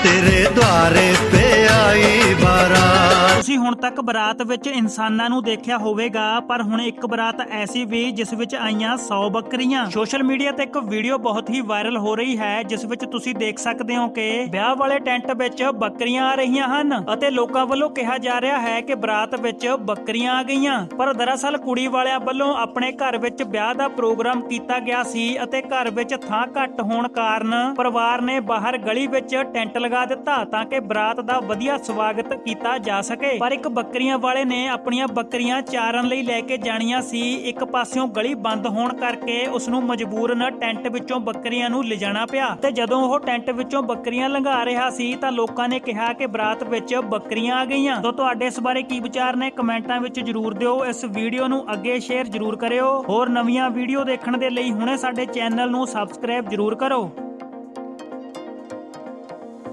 तेरे द्वारे पे आई बारात ਤੁਸੀਂ ਹੁਣ ਤੱਕ ਬਰਾਤ ਵਿੱਚ ਇਨਸਾਨਾਂ ਨੂੰ ਦੇਖਿਆ ਹੋਵੇਗਾ, ਪਰ ਹੁਣ ਇੱਕ ਬਰਾਤ ਐਸੀ ਵੀ ਜਿਸ ਵਿੱਚ ਆਈਆਂ 100 ਬੱਕਰੀਆਂ। ਸੋਸ਼ਲ ਮੀਡੀਆ ਤੇ ਇੱਕ ਵੀਡੀਓ ਬਹੁਤ ਹੀ ਵਾਇਰਲ ਹੋ ਰਹੀ ਹੈ, ਜਿਸ ਵਿੱਚ ਤੁਸੀਂ ਦੇਖ ਸਕਦੇ ਹੋ ਕਿ ਵਿਆਹ ਵਾਲੇ ਟੈਂਟ ਵਿੱਚ ਬੱਕਰੀਆਂ ਆ ਰਹੀਆਂ ਹਨ ਅਤੇ ਲੋਕਾਂ ਵੱਲੋਂ ਕਿਹਾ ਜਾ ਰਿਹਾ ਹੈ ਕਿ ਬਰਾਤ ਵਿੱਚ ਬੱਕਰੀਆਂ ਆ ਗਈਆਂ। ਪਰ ਦਰਅਸਲ ਕੁੜੀ ਵਾਲਿਆਂ ਵੱਲੋਂ ਆਪਣੇ ਘਰ ਵਿੱਚ ਵਿਆਹ ਦਾ ਪ੍ਰੋਗਰਾਮ ਕੀਤਾ ਗਿਆ ਸੀ ਅਤੇ ਘਰ ਵਿੱਚ ਥਾਂ ਘੱਟ ਹੋਣ ਕਾਰਨ ਪਰਿਵਾਰ ਨੇ ਬਾਹਰ ਗਲੀ ਵਿੱਚ ਟੈਂਟ ਲਗਾ ਦਿੱਤਾ ਤਾਂ ਕਿ ਬਰਾਤ ਦਾ ਵਧੀਆ ਸਵਾਗਤ ਕੀਤਾ ਜਾ ਸਕੇ। ਪਰ ਇੱਕ ਬੱਕਰੀਆਂ ਵਾਲੇ ਨੇ ਆਪਣੀਆਂ ਬੱਕਰੀਆਂ ਚਾਰਨ ਲਈ ਲੈ ਕੇ ਜਾਣੀਆਂ ਸੀ। ਇੱਕ ਪਾਸਿਓਂ ਗਲੀ ਬੰਦ ਹੋਣ ਕਰਕੇ ਉਸ ਨੂੰ ਮਜਬੂਰਨ ਟੈਂਟ ਵਿੱਚੋਂ ਬੱਕਰੀਆਂ ਨੂੰ ਲਿਜਾਣਾ ਪਿਆ। ਤੇ ਜਦੋਂ ਉਹ ਟੈਂਟ ਵਿੱਚੋਂ ਬੱਕਰੀਆਂ ਲੰਘਾ ਰਿਹਾ ਸੀ ਤਾਂ ਲੋਕਾਂ ਨੇ ਕਿਹਾ ਕਿ ਬਰਾਤ ਵਿੱਚ ਬੱਕਰੀਆਂ ਆ ਗਈਆਂ। ਤਾਂ ਤੁਹਾਡੇ ਇਸ ਬਾਰੇ ਕੀ ਵਿਚਾਰ ਨੇ? ਕਮੈਂਟਾਂ ਵਿੱਚ ਜਰੂਰ ਦਿਓ। ਇਸ ਵੀਡੀਓ ਨੂੰ ਅੱਗੇ ਸ਼ੇਅਰ ਜਰੂਰ ਕਰਿਓ। ਹੋਰ ਨਵੀਆਂ ਵੀਡੀਓ ਦੇਖਣ ਦੇ ਲਈ ਹੁਣੇ ਸਾਡੇ ਚੈਨਲ ਨੂੰ ਸਬਸਕ੍ਰਾਈਬ ਜਰੂਰ ਕਰੋ।